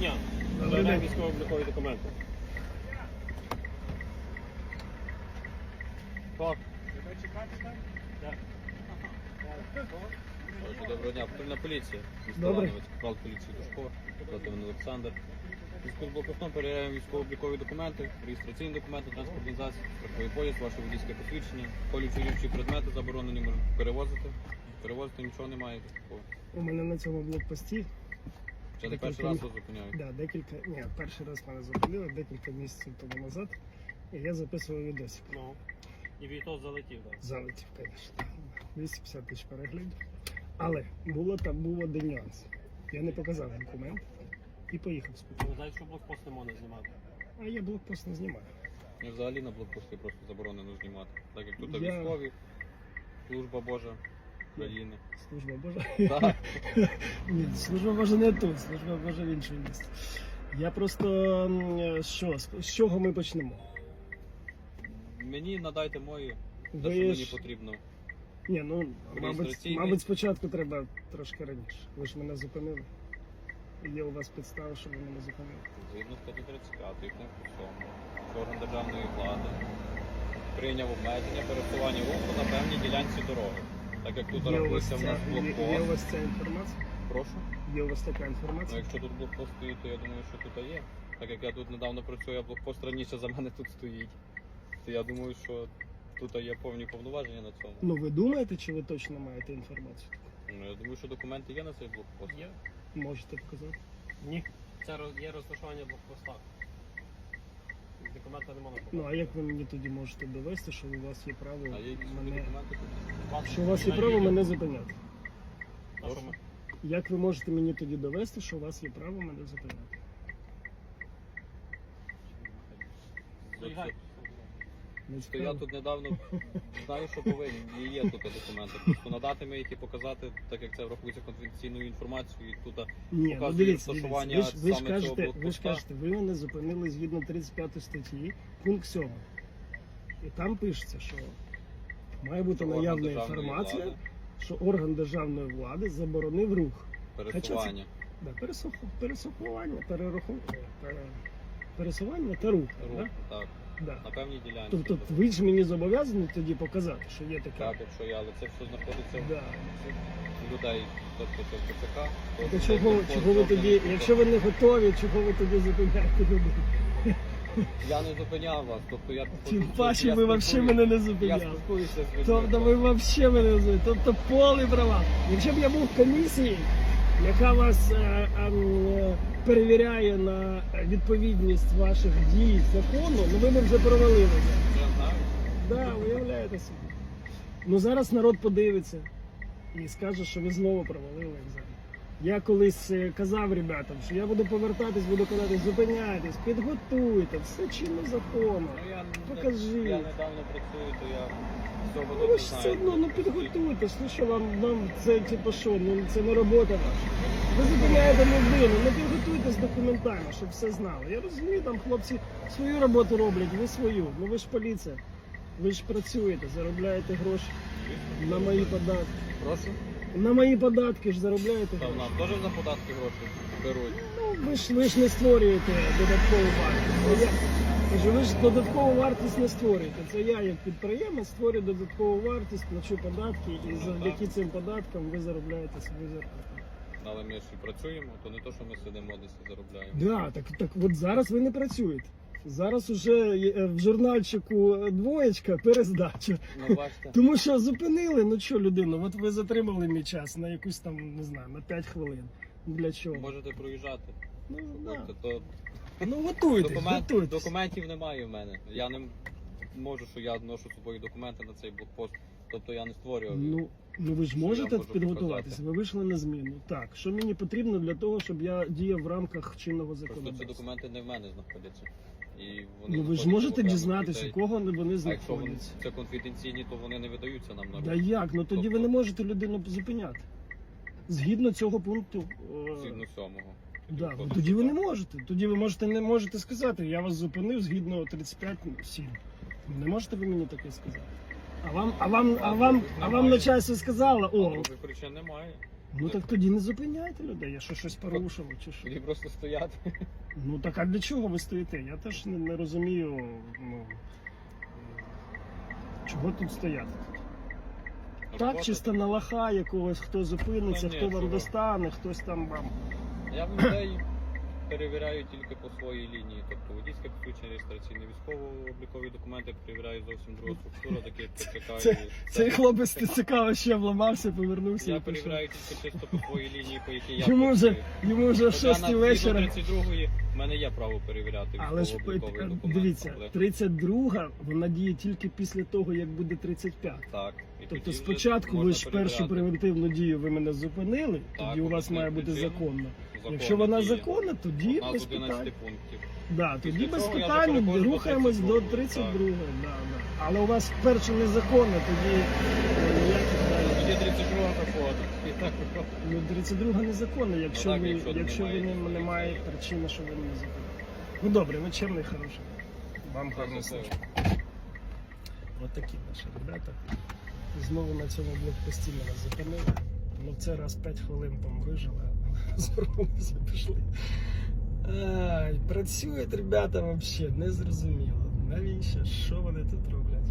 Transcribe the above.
дня. День. військово-облікові документи. Так. Доброго дня, патрульна поліція. Добре. Капрал поліції Душко, мене Олександр. Військовим блокпостом перевіряємо військово-облікові документи, реєстраційні документи, транспортний засіб, страховий пояс, ваше водійське посвідчення, колючі рівчі предмети заборонені можна перевозити. Перевозити нічого немає. такого. У мене на цьому блокпості Вже не перший раз вас зупиняють. да, декілька. Ні, перший раз мене зупинили декілька місяців тому назад. І я записував відосик. Ну. І відео залетів, так. Залетів, звісно. 250 тисяч переглядів. Але було там був один нюанс. Я не показав документ і поїхав спокійно. Ви знаєте, що блокпост не можна знімати. А я блокпост не знімаю. І взагалі на блокпості просто заборонено знімати. Так як тут Я- військові, служба Божа України. Служба Божа. Так. Ні, служба Божа не тут, служба Божа в іншому місці. Я просто що, з чого ми почнемо? Мені надайте мої, те, Ви що мені ж- потрібно. Ні, ну мабуть, Реєстраційний. мабуть, спочатку треба трошки раніше. Ви ж мене зупинили. Є у вас підстава, що ви мене зупинили. Згідно статті 35 пункту 7, що орган державної влади прийняв обмеження пересування руху на певній ділянці дороги. Так як тут Є у вас рахується в ця, нас є, є у блокпост. вас ця інформація? Прошу. Є у вас така Ну, інформація? якщо тут блокпост стоїть, то я думаю, що тут є. Так як я тут недавно працюю, а блокпост раніше за мене тут стоїть. То я думаю, що тут є повні повноваження на цьому. Ну ви думаєте, чи ви точно маєте інформацію? Ну, я думаю, що документи є на цей блокпост. Є? Можете показати? Ні. Це роз- є розташування блокпоста. Документа не можна Ну а як ви мені тоді можете довести, що у вас є право А є якісь мене документи що у вас є право мене зупиняти? Як ви можете мені тоді довести, що у вас є право мене зупиняти? Заїжджайте. Не я тут недавно знаю, що повинен. І є тут документи. Просто надати ми їх і показати, так як це врахується конфіденційною інформацією. І тут Ні, ну показує дивіться, дивіться. розташування Ви ж, ви ж саме кажете, цього ви ж блокпоста. кажете, ви мене зупинили згідно 35 статті, пункт 7. І там пишеться, що має бути Орган наявна державної інформація, влади, що орган державної влади заборонив рух. пересування. Да, пересох, пересохування, перераху, пере, пересування та рух. Рух, Да? так. Да. На певній ділянці. Тобто ви ж мені зобов'язані тоді показати, що є таке. Так, якщо я, але це все знаходиться Да. в людей, тобто це в ТЦК. то То цей чого, блокпост чого ви тоді, якщо ви не готові, чого ви тоді зупиняєте людей? Я не зупиняв вас, тобто я... Тим паче ви взагалі мене не Я спілкуюся з людьми. Тобто ви взагалі мене не зупиняли. Тобто повний права. Якщо б я був в комісії, яка вас е, е, перевіряє на відповідність ваших дій закону, ну ви не вже провалилися. Так, уявляєте собі. Ну зараз народ подивиться і скаже, що ви знову провалили екзамен. Я колись е, казав ребятам, що я буду повертатись, буду казати, зупиняйтесь, підготуйте, все чинно законно. Ну, я, Покажи. я недавно працюю, то я всього Ну ви ж все одно ну підготуйтесь. Ну що вам, вам це типу що, ну це не робота ваша. Ви зупиняєте людину, ну підготуйтесь документально, щоб все знали. Я розумію, там хлопці свою роботу роблять, ви свою. Ну ви ж поліція. Ви ж працюєте, заробляєте гроші на мої податки. Прошу. На мої податки ж заробляєте Та в гроші. нас теж за податки гроші беруть. Ну ви ж ви ж не створюєте додаткову вартість. Я. Кажу, ви ж додаткову вартість не створюєте. Це я як підприємець створюю додаткову вартість, плачу податки і завдяки цим податкам ви заробляєте свою зарплату. Але ми ж і працюємо, то не то, що ми сидимо десь і заробляємо. Да, так, так от зараз ви не працюєте. Зараз уже е, в журнальчику е, двоєчка перездача. Ну бачите, Тому що зупинили, ну що людину, от ви затримали мій час на якусь там, не знаю, на 5 хвилин. Для чого? можете проїжджати. Ну, да. Тобто, то ну готуйтесь, документ, готуйтесь. документів немає в мене. Я не можу, що я ношу з собою документи на цей блокпост. Тобто я не створював. Ну, ну ви ж можете підготуватися. Ви вийшли на зміну. Так, що мені потрібно для того, щоб я діяв в рамках чинного Просто ці документи не в мене знаходяться. І вони Ну ви ж можете дізнатися, людей. кого вони А якщо вони знаходяться. це конфіденційні, то вони не видаються нам на Да руки. як? Ну тоді ви Тобто- не можете людину зупиняти. Згідно цього пункту. е, Згідно сьомого. Да, ну, тоді ви не можете. Тоді ви можете не можете сказати, я вас зупинив згідно 35-7. Не можете ви мені таке сказати. А вам, а вам, а вам, а вам начальство сказало, о, Других причин немає. Ну так тоді не зупиняйте людей, я що щось порушило, чи що. Тоді просто стояти. Ну так а для чого ви стоїте? Я теж не, не розумію, ну чого тут стояти? Так, чисто на лоха якогось, хто зупиниться, Та ні, хто вам чого. достане, хтось там вам. Я б людей перевіряю тільки по своїй лінії. Тобто водійське посвідчення реєстраційне військово-облікові документи перевіряю зовсім друга структура, такі як ТЦК Це- і Цей хлопець ти цікаво ще вламався, повернувся Я і пішов. перевіряю тільки чисто по своїй лінії, по якій я Йому вже, працюю. йому вже в Хоча 6 згідно вечора. 32-ї в мене є право перевіряти Але ж військово-обліковий е, документ. дивіться, але- 32 вона діє тільки після того, як буде 35. Так. і Тобто тоді спочатку ви можна ж першу перевіряти. превентивну дію ви мене зупинили, Так, тоді у вас має бути причину. законно. Якщо вона законна, тоді Одна без з 11 питань. пунктів. Да, тоді Після без цього я питань до рухаємось до 32-ї, 32 Да, да. Але у вас перше незаконно, тоді е, ніяких далі. Тоді 32 заходить. І так Ну, 32 незаконно, якщо Ну так, ви, якщо якщо ви немає не, немає причини, що ви не зупинили. Ну добре, ви чемний, хороший. Вам гарно. Ось такі наші ребята. Знову на цьому блокпості мене зупинили. Ну це раз 5 хвилин там вижили, звернулися, пішли. Ай, працюють ребята взагалі, не зрозуміло. Навіщо? Що вони тут роблять?